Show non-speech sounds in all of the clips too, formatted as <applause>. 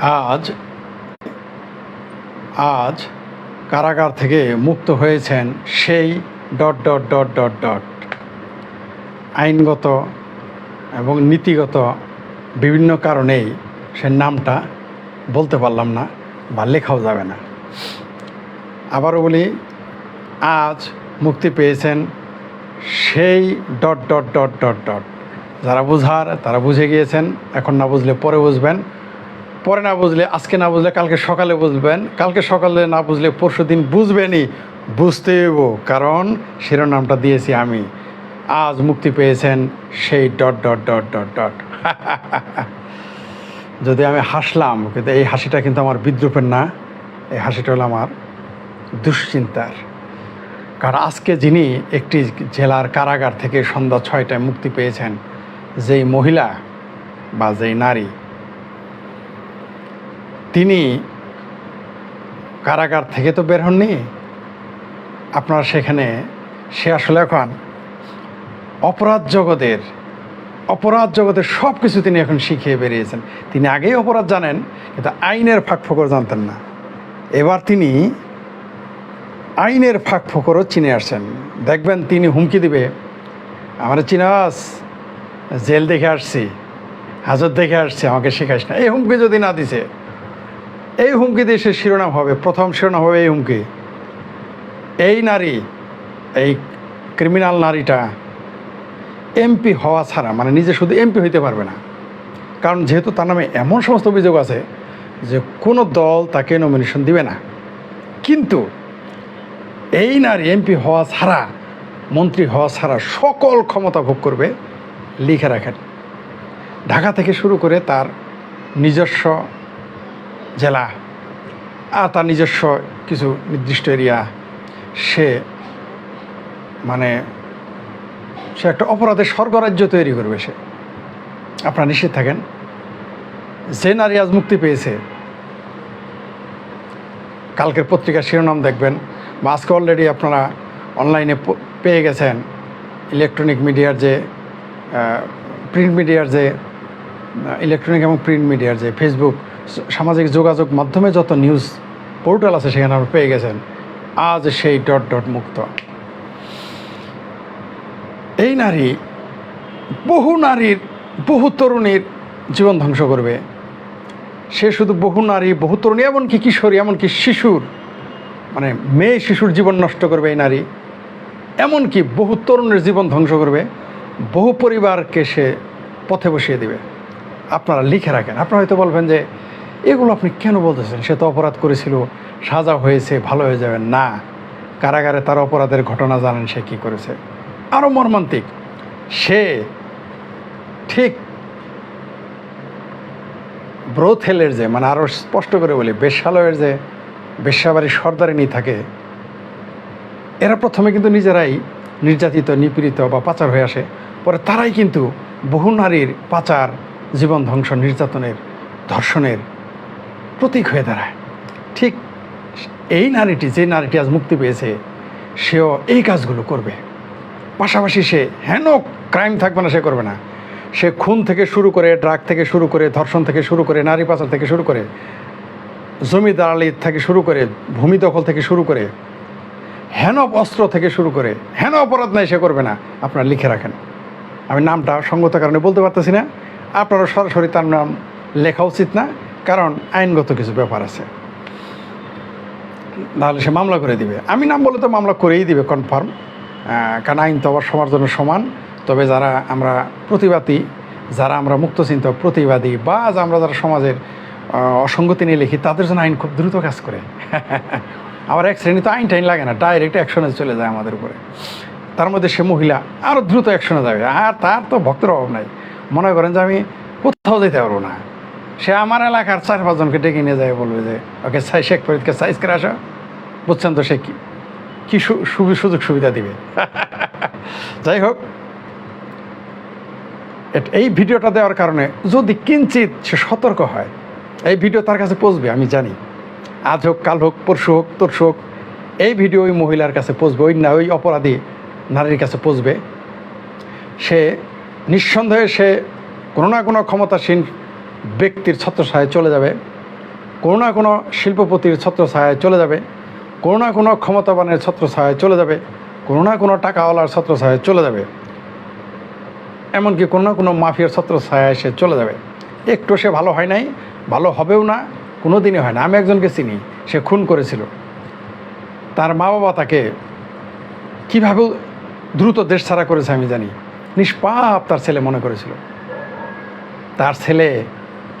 আজ আজ কারাগার থেকে মুক্ত হয়েছেন সেই dot dot dot dot dot. আইনগত এবং নীতিগত বিভিন্ন কারণেই সে নামটা বলতে পারলাম না বা লেখাও যাবে না। আবারও বলি, আজ মুক্তি পেয়েছেন সেই dot dot dot dot dot. যারা বুঝার, তারা বুঝে গিয়েছেন, এখন না বুঝলে পরে বুঝবেন। পরে না বুঝলে, আজকে না বুঝলে, কালকে সকালে বুঝবেন। কালকে সকালে না বুঝলে পরশু দিন বুঝবেনই। বুঝতে হইব, কারণ শিরোনামটা দিয়েছি আমি। আজ মুক্তি পেয়েছেন সেই dot dot dot dot dot. <laughs> যদি আমি হাসলাম, কিন্তু এই হাসিটা কিন্তু আমার বিদ্রুপের না, এই হাসিটা হলো আমার দুশ্চিন্তার। কারণ আজকে যিনি একটি জেলার কারাগার থেকে সন্ধ্যা ছয়টায় মুক্তি পেয়েছেন, যেই মহিলা বা যেই নারী তিনি কারাগার থেকে তো বের হননি। আপনার সেখানে, সে আসলে এখন অপরাধ জগতের অপরাধ জগতের সব কিছু তিনি এখন শিখিয়ে বেরিয়েছেন। তিনি আগেই অপরাধ জানেন, কিন্তু আইনের ফাঁক ফোকর জানতেন না। এবার তিনি আইনের ফাঁক ফোকরও চিনে আসছেন। দেখবেন তিনি হুমকি দিবে, আমার চিনাস, জেল দেখে আসছি, হাজত দেখে আসছি, আমাকে শেখাস না। এই হুমকি যদি না দিছে এই হুমকি সে শিরোনাম হবে। প্রথম শিরোনাম হবে এই হুমকি। এই নারী, এই ক্রিমিনাল নারীটা এমপি হওয়া ছাড়া মানে নিজে শুধু এমপি হইতে পারবে না। কারণ যেহেতু তার নামে এমন সমস্ত অভিযোগ আছে যে কোনো দল তাকে নমিনেশন দিবে না। কিন্তু এই নারী এমপি হওয়া ছাড়া, মন্ত্রী হওয়া ছাড়া সকল ক্ষমতা ভোগ করবে লিখে রাখেন। ঢাকা থেকে শুরু করে তার নিজস্ব জেলা। আর তার নিজস্ব কিছু নির্দিষ্ট এরিয়া। সে মানে সে একটা অপরাধের স্বর্গরাজ্য তৈরি করবে সে। আপনারা নিশ্চিত থাকেন। যে নারী আজ মুক্তি পেয়েছে, কালকের পত্রিকার শিরোনাম দেখবেন বা আজকে অলরেডি আপনারা অনলাইনে পেয়ে গেছেন ইলেকট্রনিক মিডিয়ার যে প্রিন্ট মিডিয়ার যে ইলেকট্রনিক এবং প্রিন্ট মিডিয়ার যে ফেসবুক সামাজিক যোগাযোগ মাধ্যমে যত নিউজ পোর্টাল আছে সেখানে আপনারা পেয়ে গেছেন। আজ সেই ডট ডট মুক্ত। এই নারী বহু নারীর, বহু তরুণীর জীবন ধ্বংস করবে। সে শুধু বহু নারী, বহু তরুণী, এমনকি কিশোরী, এমনকি শিশুর মানে মেয়ে শিশুর জীবন নষ্ট করবে এই নারী। এমনকি বহু তরুণের জীবন ধ্বংস করবে। বহু পরিবারকে সে পথে বসিয়ে দিবে। আপনারা লিখে রাখেন। আপনারা হয়তো বলবেন যে এগুলো আপনি কেন বলতেছেন? সে তো অপরাধ করেছিল, সাজা হয়েছে, ভালো হয়ে যাবেন না, কারাগারে তার অপরাধের ঘটনা জানেন সে কী করেছে। আরও মর্মান্তিক, সে ঠিক ব্রোথেলের যে মানে আরও স্পষ্ট করে বলি, বেশ্যালয়ের যে, বেশ্যাবাড়ির সর্দারিনী থাকে, এরা প্রথমে কিন্তু নিজেরাই নির্যাতিত, নিপীড়িত বা পাচার হয়ে আসে। পরে তারাই কিন্তু বহু নারীর পাচার, জীবন ধ্বংস, নির্যাতনের, ধর্ষণের প্রতীক হয়ে দাঁড়ায়। ঠিক এই নারীটি, যে নারীটি আজ মুক্তি পেয়েছে, সেও এই কাজগুলো করবে। পাশাপাশি সে হেন ক্রাইম থাকবে না, সে করবে না। সে খুন থেকে শুরু করে, ড্রাগ থেকে শুরু করে, ধর্ষণ থেকে শুরু করে, নারী পাচার থেকে শুরু করে জমি দালালি থেকে শুরু করে, ভূমি দখল থেকে শুরু করে, হেন অস্ত্র থেকে শুরু করে, হেন অপরাধ নাই, সে করবে না। আপনারা লিখে রাখেন। আমি নামটা সঙ্গত কারণে বলতে পারতেছি না। আপনারা সরাসরি তার নাম লেখা উচিত না। কারণ আইনগত কিছু ব্যাপার আছে। নাহলে সে মামলা করে দিবে। আমি নাম বলে তো মামলা করেই দিবে কনফার্ম কারণ আইন তো আবার সবার জন্য সমান। তবে যারা আমরা প্রতিবাদী, যারা আমরা মুক্ত মুক্তচিন্ত প্রতিবাদী বা আমরা যারা সমাজের অসঙ্গতি নিয়ে লিখি, তাদের জন্য আইন খুব দ্রুত কাজ করে। <laughs> আবার এক শ্রেণি তো আইন টাইন লাগে না ডাইরেক্ট অ্যাকশনে চলে যায় আমাদের উপরে। তার মধ্যে সে মহিলা আরও দ্রুত অ্যাকশনে যাবে। আর তার তো ভক্তের অভাব নাই। মনে করেন যে আমি কোথাও যেতে পারব না। সে আমার এলাকার চার পাঁচজনকে ডেকে নিয়ে যায়, বলবে যে, ওকে সাই, শেখ ফরিদকে সাইজ করে আসো। বুঝছেন তো সে কি, কী সুযোগ সুবিধা দিবে? <laughs> যাই হোক এই ভিডিওটা দেওয়ার কারণে যদি কিঞ্চিত সে সতর্ক হয়, এই ভিডিও তার কাছে পৌঁছবে, আমি জানি। আজ হোক, কাল হোক, পরশু হোক, তরশু হোক, এই ভিডিও ওই মহিলার কাছে পৌঁছবে, ওই না, ওই অপরাধী নারীর কাছে পৌঁছবে। সে নিঃসন্দেহে সে কোনো না কোনো ক্ষমতাসীন ব্যক্তির ছত্রছায়ায় চলে যাবে, কোনো না কোনো শিল্পপতির ছত্রছায়ায় চলে যাবে, কোনো না কোনো ক্ষমতাবানের ছত্রছায়ায় চলে যাবে, কোনো না কোনো টাকাওয়ালার ছত্রছায়ায় চলে যাবে। এমনকি কোনো না কোনো মাফিয়ার ছত্রছায়ায় সে চলে যাবে। একটু সে ভালো হয় নাই, ভালো হবেও না কোনো দিনই হয় না। আমি একজনকে চিনি, সে খুন করেছিল। তার মা বাবা তাকে কীভাবে দ্রুত দেশ ছাড়া করেছে আমি জানি। নিষ্পাপ তার ছেলে মনে করেছিল। তার ছেলে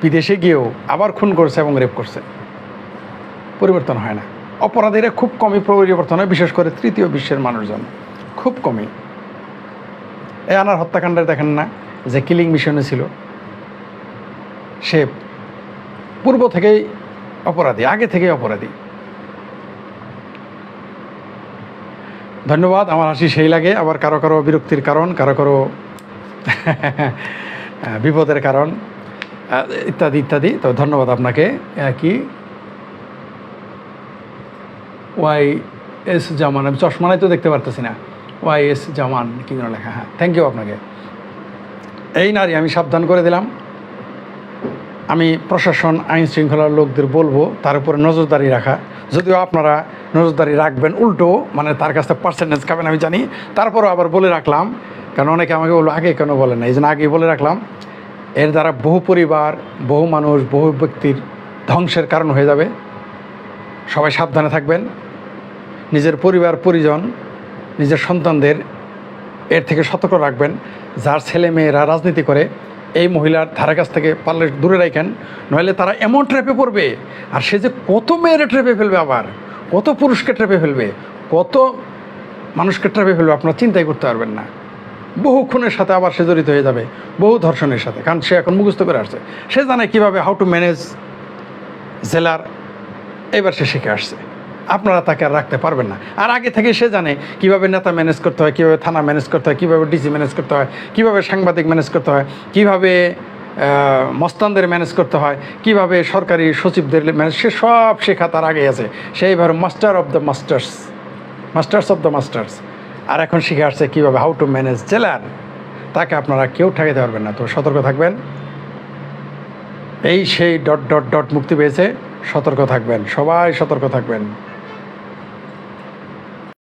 বিদেশে গিয়েও আবার খুন করছে এবং রেপ করছে। পরিবর্তন হয় না। অপরাধীরা খুব কমই পরিবর্তন হয়, বিশেষ করে তৃতীয় বিশ্বের মানুষজন। খুব কমই। এ আনার হত্যাকাণ্ডে দেখেন না যে কিলিং মিশনে ছিল। সে পূর্ব থেকেই অপরাধী, আগে থেকেই অপরাধী। ধন্যবাদ, আমার হাসি সেই লাগে। আবার কারও কারও বিরক্তির কারণ, কারও কারও <laughs> বিপদের কারণ। ইত্যাদি ইত্যাদি। তো ধন্যবাদ আপনাকে। কি? Y S Zaman. আমি চশমানায় তো দেখতে পারতেছি না। ওয়াই এস জামান, কি যেন লেখা। হ্যাঁ থ্যাংক ইউ আপনাকে। এই নারী, আমি সাবধান করে দিলাম। আমি প্রশাসন আইন শৃঙ্খলার লোকদের বলব, তার উপরে নজরদারি রাখা। যদিও আপনারা নজরদারি রাখবেন উল্টো মানে তার কাছ থেকে পার্সেন্টেজ খাবেন, আমি জানি। তারপরও আবার বলে রাখলাম, কারণ অনেকে আমাকে বলল, আগে কেন বলেন না এই জন্য আগেই বলে রাখলাম। এর দ্বারা বহু পরিবার, বহু মানুষ, বহু ব্যক্তির ধ্বংসের কারণ হয়ে যাবে। সবাই সাবধানে থাকবেন। নিজের পরিবার, পরিজন, নিজের সন্তানদের এর থেকে সতর্ক রাখবেন। যার ছেলে মেয়েরা রাজনীতি করে, এই মহিলার ধারে কাছ থেকে পারলে দূরে রাখেন, নইলে তারা এমন ট্র্যাপে পড়বে। আর সে যে কত মেয়েরে ট্র্যাপে ফেলবে আবার, কত পুরুষকে ট্র্যাপে ফেলবে, কত মানুষকে ট্র্যাপে ফেলবে আপনারা চিন্তাই করতে পারবেন না। বহু খুনের সাথে আবার সে জড়িত হয়ে যাবে, বহু ধর্ষণের সাথে, কারণ সে এখন মুখস্থ করে আসছে। সে জানে কীভাবে হাউ টু ম্যানেজ জেলার, এবার সে শিখে আসছে। আপনারা তাকে আর রাখতে পারবেন না। আর আগে থেকে সে জানে কীভাবে নেতা ম্যানেজ করতে হয়, কীভাবে থানা ম্যানেজ করতে হয়, কীভাবে ডিসি ম্যানেজ করতে হয়, কীভাবে সাংবাদিক ম্যানেজ করতে হয়, কীভাবে মস্তানদের ম্যানেজ করতে হয়, কীভাবে সরকারি সচিবদের ম্যানেজ সে সব শেখা তার আগে আছে। সেইভাবে master of the masters masters of the masters আর এখন শিখে আসছে কীভাবে হাউ টু ম্যানেজ জেলার তাকে আপনারা কেউ ঠেকাতে পারবেন না। তো সতর্ক থাকবেন। এই সেই ডট ডট ডট মুক্তি পেয়েছে। সতর্ক থাকবেন। সবাই সতর্ক থাকবেন।